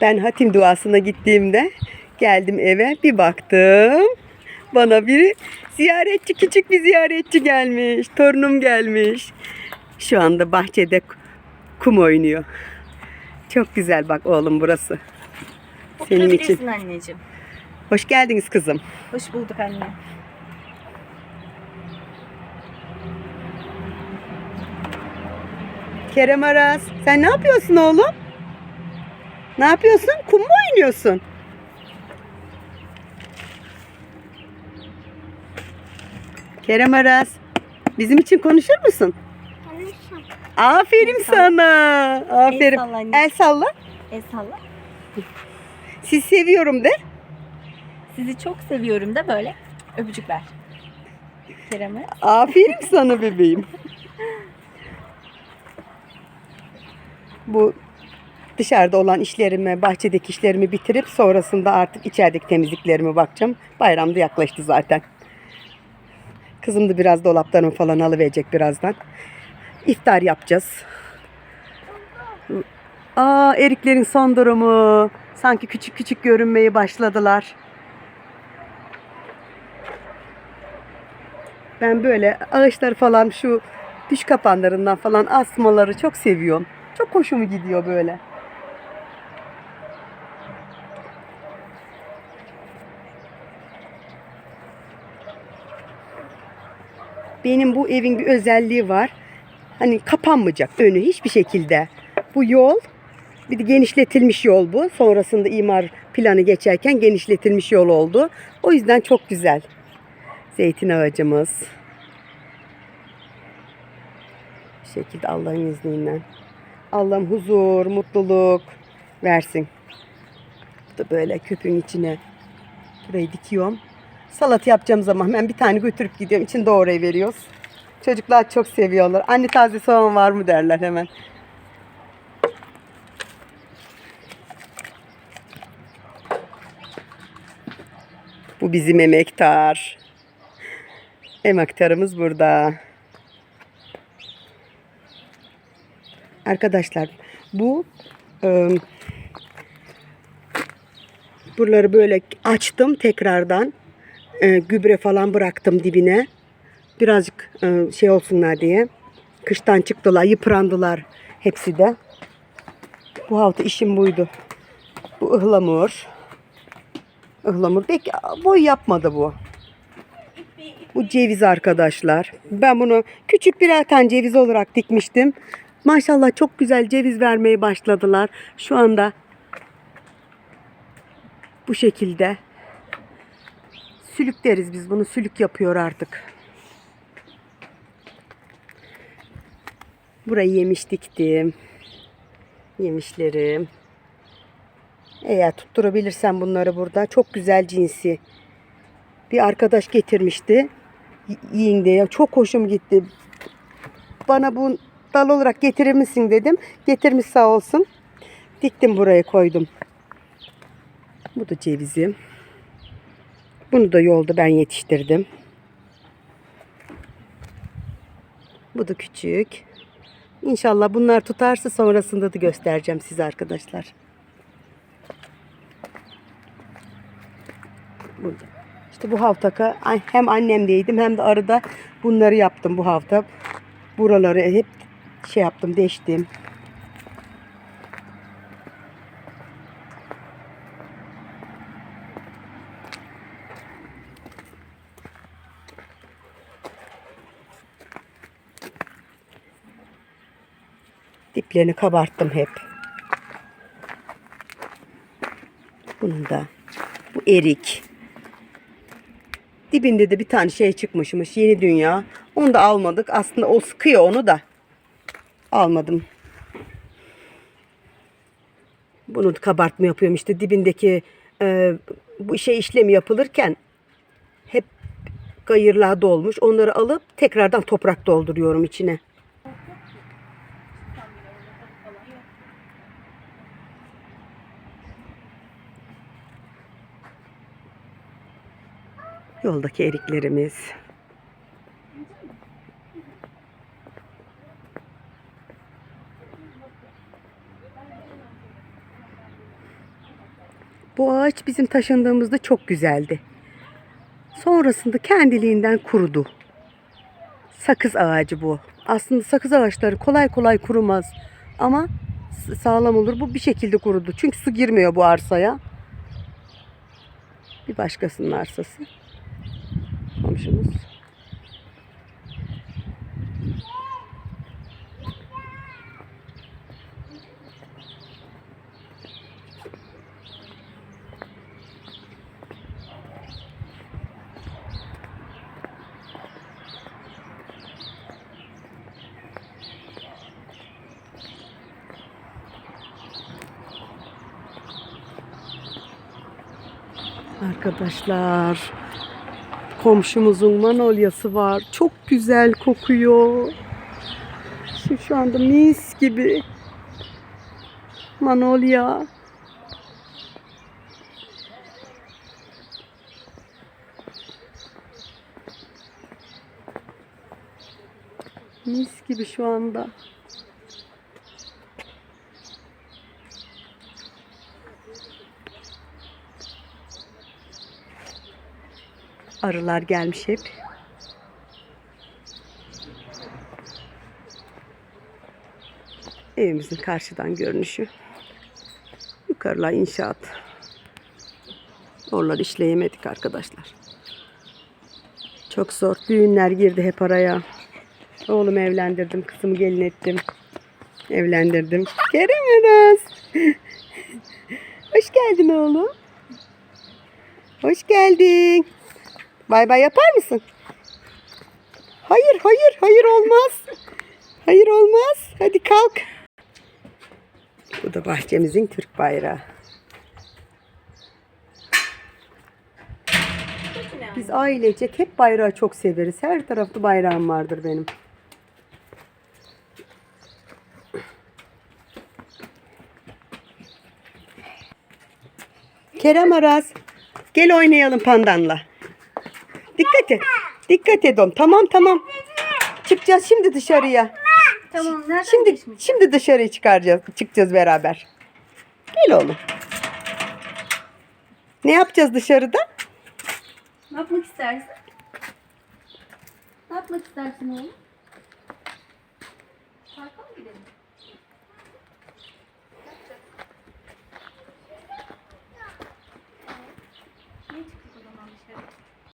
Ben hatim duasına gittiğimde geldim eve bir baktım. Bana bir ziyaretçi, küçük bir ziyaretçi gelmiş. Torunum gelmiş. Şu anda bahçede kum oynuyor. Çok güzel bak oğlum burası. Senin için. Anneciğim. Hoş geldiniz kızım. Hoş bulduk anne. Kerem Aras, sen ne yapıyorsun oğlum? Ne yapıyorsun? Kum mu oynuyorsun? Kerem Aras, bizim için konuşur musun? Aferin El sana. Aferin. El salla anne. El salla. El salla. Sizi seviyorum de. Sizi çok seviyorum da böyle öpücük ver. Kerem'e. Aferin sana bebeğim. Bu dışarıda olan işlerimi, bahçedeki işlerimi bitirip sonrasında artık içerideki temizliklerime bakacağım. Bayram da yaklaştı zaten. Kızım da biraz dolaplarını falan alıverecek birazdan. İftar yapacağız. Aa eriklerin son durumu. Sanki küçük küçük görünmeye başladılar. Ben böyle ağaçlar falan şu düş kapanlarından falan asmaları çok seviyorum. Çok hoşuma gidiyor böyle. Benim bu evin bir özelliği var. Hani kapanmayacak önü hiçbir şekilde. Bu yol bir de genişletilmiş yol bu. Sonrasında imar planı geçerken genişletilmiş yol oldu. O yüzden çok güzel. Zeytin ağacımız. Bu şekilde Allah'ın izniyle. Allah'ım huzur, mutluluk versin. Bu da böyle küpün içine burayı dikiyorum. Salat yapacağım zaman ben bir tane götürüp gidiyorum. İçini doğrayı veriyoruz. Çocuklar çok seviyorlar. Anne taze soğan var mı derler hemen. Bu bizim emektar. Emektarımız burada. Arkadaşlar bu e, buraları böyle açtım tekrardan. E, gübre falan bıraktım dibine. Birazcık e, şey olsunlar diye. Kıştan çıktılar, yıprandılar hepsi de. Bu hafta işim buydu. Bu ıhlamur. Ihlamur. Peki boy yapmadı bu. Bu ceviz arkadaşlar. Ben bunu küçük birer tane ceviz olarak dikmiştim. Maşallah çok güzel ceviz vermeye başladılar. Şu anda bu şekilde sülük deriz biz bunu. Sülük yapıyor artık. Burayı yemiş diktim. Yemişlerim. Eğer tutturabilirsem bunları burada. Çok güzel cinsi. Bir arkadaş getirmişti. Yiyin diye. Çok hoşum gitti. Bana bu dal olarak getirir misin dedim. Getirmiş sağ olsun. Diktim buraya koydum. Bu da cevizim. Bunu da yolda ben yetiştirdim. Bu da küçük. İnşallah bunlar tutarsa sonrasında da göstereceğim size arkadaşlar. Burada. İşte bu hafta hem annemdeydim hem de arada bunları yaptım bu hafta. Buraları hep şey yaptım, deştim. Diplerini kabarttım hep. Bunun da bu erik. Dibinde de bir tane şey çıkmışmış. Yeni dünya. Onu da almadık. Aslında o sıkıyor onu da. Almadım. Bunu kabartma yapıyorum işte dibindeki e, bu şey işlemi yapılırken hep gayırlığa dolmuş. Onları alıp tekrardan toprak dolduruyorum içine. Yoldaki eriklerimiz. Bu ağaç bizim taşındığımızda çok güzeldi. Sonrasında kendiliğinden kurudu. Sakız ağacı bu. Aslında sakız ağaçları kolay kolay kurumaz. Ama sağlam olur. Bu bir şekilde kurudu. Çünkü su girmiyor bu arsaya. Bir başkasının arsası. Komşumuz. Arkadaşlar komşumuzun manolyası var. Çok güzel kokuyor. Şu, şu anda mis gibi. Manolya. Mis gibi şu anda. Arılar gelmiş hep. Evimizin karşıdan görünüşü. Yukarılar inşaat. Oraları işleyemedik arkadaşlar. Çok zor. Düğünler girdi hep araya. Oğlumu evlendirdim. Kızımı gelin ettim. Evlendirdim. Kerem Aras. Hoş geldin oğlum. Hoş geldin. Bay bay yapar mısın? Hayır, hayır, hayır olmaz. Hayır olmaz. Hadi kalk. Bu da bahçemizin Türk bayrağı. Biz ailecek hep bayrağı çok severiz. Her tarafta bayrağım vardır benim. Kerem Aras, gel oynayalım pandanla. Dikkat oğlum. Tamam tamam. Çıkacağız şimdi dışarıya. Tamam nereden Şimdi geçmiş? şimdi dışarıya çıkaracağız. Çıkacağız beraber. Gel oğlum. Ne yapacağız dışarıda? Ne yapmak istersin? Ne yapmak istersin oğlum?